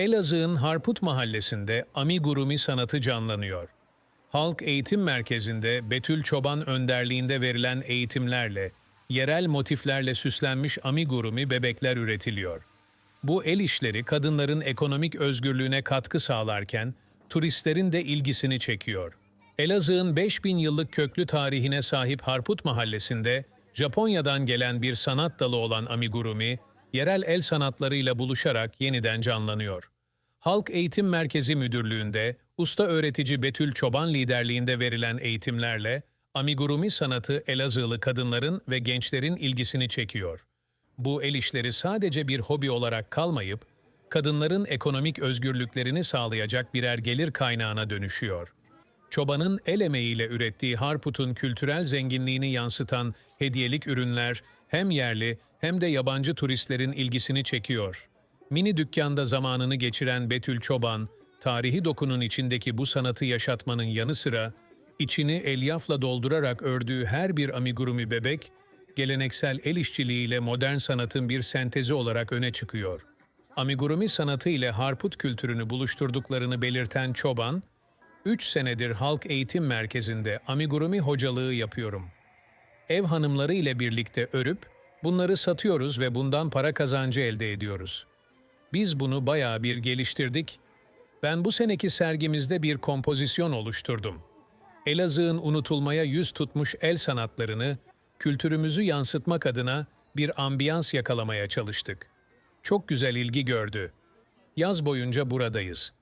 Elazığ'ın Harput mahallesinde amigurumi sanatı canlanıyor. Halk Eğitim Merkezi'nde Betül Çoban önderliğinde verilen eğitimlerle, yerel motiflerle süslenmiş amigurumi bebekler üretiliyor. Bu el işleri kadınların ekonomik özgürlüğüne katkı sağlarken, turistlerin de ilgisini çekiyor. Elazığ'ın 5000 yıllık köklü tarihine sahip Harput Mahallesi'nde, Japonya'dan gelen bir sanat dalı olan amigurumi, yerel el sanatlarıyla buluşarak yeniden canlanıyor. Halk Eğitim Merkezi Müdürlüğü'nde usta öğretici Betül Çoban liderliğinde verilen eğitimlerle amigurumi sanatı Elazığlı kadınların ve gençlerin ilgisini çekiyor. Bu el işleri sadece bir hobi olarak kalmayıp, kadınların ekonomik özgürlüklerini sağlayacak birer gelir kaynağına dönüşüyor. Çobanın el emeğiyle ürettiği Harput'un kültürel zenginliğini yansıtan hediyelik ürünler hem yerli hem de yabancı turistlerin ilgisini çekiyor. Mini dükkanda zamanını geçiren Betül Çoban, tarihi dokunun içindeki bu sanatı yaşatmanın yanı sıra, içini elyafla doldurarak ördüğü her bir amigurumi bebek, geleneksel el işçiliğiyle modern sanatın bir sentezi olarak öne çıkıyor. Amigurumi sanatı ile Harput kültürünü buluşturduklarını belirten Çoban, 3 senedir Halk Eğitim Merkezi'nde amigurumi hocalığı yapıyorum. Ev hanımları ile birlikte örüp, bunları satıyoruz ve bundan para kazancı elde ediyoruz. Biz bunu bayağı bir geliştirdik. Ben bu seneki sergimizde bir kompozisyon oluşturdum. Elazığ'ın unutulmaya yüz tutmuş el sanatlarını, kültürümüzü yansıtmak adına bir ambiyans yakalamaya çalıştık. Çok güzel ilgi gördü. Yaz boyunca buradayız.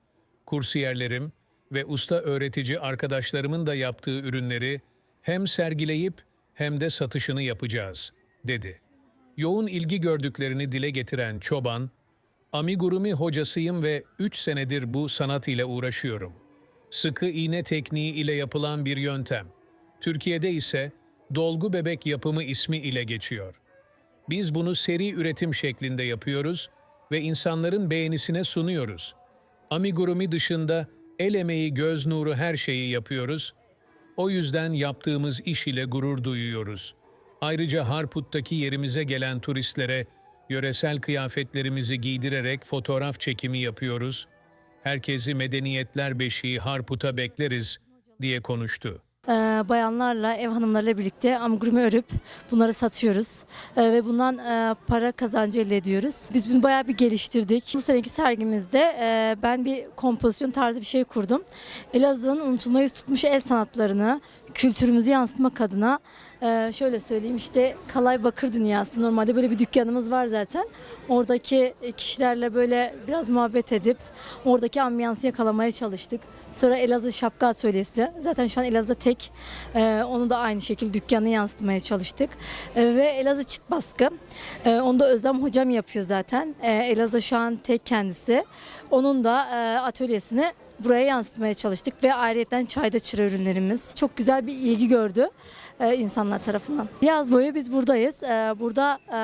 Kursiyerlerim ve usta öğretici arkadaşlarımın da yaptığı ürünleri hem sergileyip hem de satışını yapacağız, dedi. Yoğun ilgi gördüklerini dile getiren Çoban, Amigurumi hocasıyım ve 3 senedir bu sanat ile uğraşıyorum. Sıkı iğne tekniği ile yapılan bir yöntem. Türkiye'de ise dolgu bebek yapımı ismi ile geçiyor. Biz bunu seri üretim şeklinde yapıyoruz ve insanların beğenisine sunuyoruz. Amigurumi dışında el emeği, göz nuru her şeyi yapıyoruz. O yüzden yaptığımız iş ile gurur duyuyoruz. Ayrıca Harput'taki yerimize gelen turistlere yöresel kıyafetlerimizi giydirerek fotoğraf çekimi yapıyoruz. Herkesi medeniyetler beşiği Harput'a bekleriz diye konuştu. Ee, bayanlarla, ev hanımlarıyla birlikte amigurumi örüp bunları satıyoruz Ee, ve bundan e, para kazancı elde ediyoruz. Biz bunu bayağı bir geliştirdik. Bu seneki sergimizde e, ben bir kompozisyon tarzı bir şey kurdum. Elazığ'ın unutulmayı tutmuş el sanatlarını, kültürümüzü yansıtmak adına e, şöyle söyleyeyim işte Kalay Bakır Dünyası normalde böyle bir dükkanımız var zaten. Oradaki kişilerle böyle biraz muhabbet edip oradaki ambiyansı yakalamaya çalıştık. Sonra Elazığ Şapka Atölyesi. Zaten şu an Elazığ'da tek. Ee, onu da aynı şekilde dükkanı yansıtmaya çalıştık. Ee, ve Elazığ Çit Baskı. Ee, onu da Özlem Hocam yapıyor zaten. Ee, Elazığ şu an tek kendisi. Onun da e, atölyesini buraya yansıtmaya çalıştık ve ayrıyeten çayda çıra ürünlerimiz çok güzel bir ilgi gördü e, insanlar tarafından. Yaz boyu biz buradayız. E, burada e,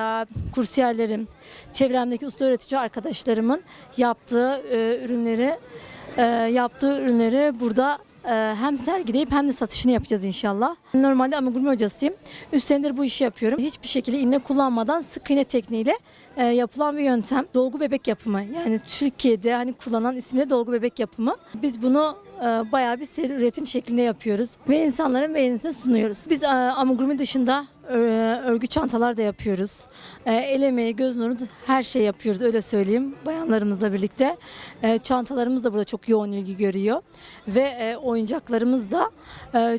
kursiyerlerim, çevremdeki usta öğretici arkadaşlarımın yaptığı ürünleri yaptığı ürünleri burada hem sergileyip hem de satışını yapacağız inşallah. Normalde amigurumi hocasıyım. 3 senedir bu işi yapıyorum. Hiçbir şekilde iğne kullanmadan sık iğne tekniğiyle e, yapılan bir yöntem. Dolgu bebek yapımı. Yani Türkiye'de hani kullanan ismi de dolgu bebek yapımı. Biz bunu e, bayağı bir seri üretim şeklinde yapıyoruz ve insanların beğenisine sunuyoruz. Biz e, amigurumi dışında örgü çantalar da yapıyoruz. E, el emeği, göz nuru her şey yapıyoruz öyle söyleyeyim bayanlarımızla birlikte. E, çantalarımız da burada çok yoğun ilgi görüyor ve e, oyuncaklarımız da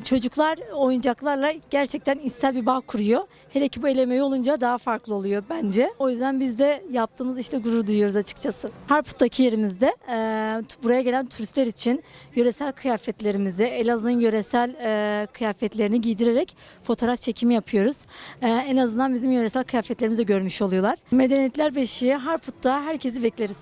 çocuklar oyuncaklarla gerçekten içsel bir bağ kuruyor. Hele ki bu el emeği olunca daha farklı oluyor bence. O yüzden biz de yaptığımız işte gurur duyuyoruz açıkçası. Harput'taki yerimizde buraya gelen turistler için yöresel kıyafetlerimizi, Elazığ'ın yöresel kıyafetlerini giydirerek fotoğraf çekimi yapıyoruz. E, en azından bizim yöresel kıyafetlerimizi görmüş oluyorlar. Medeniyetler Beşiği Harput'ta herkesi bekleriz.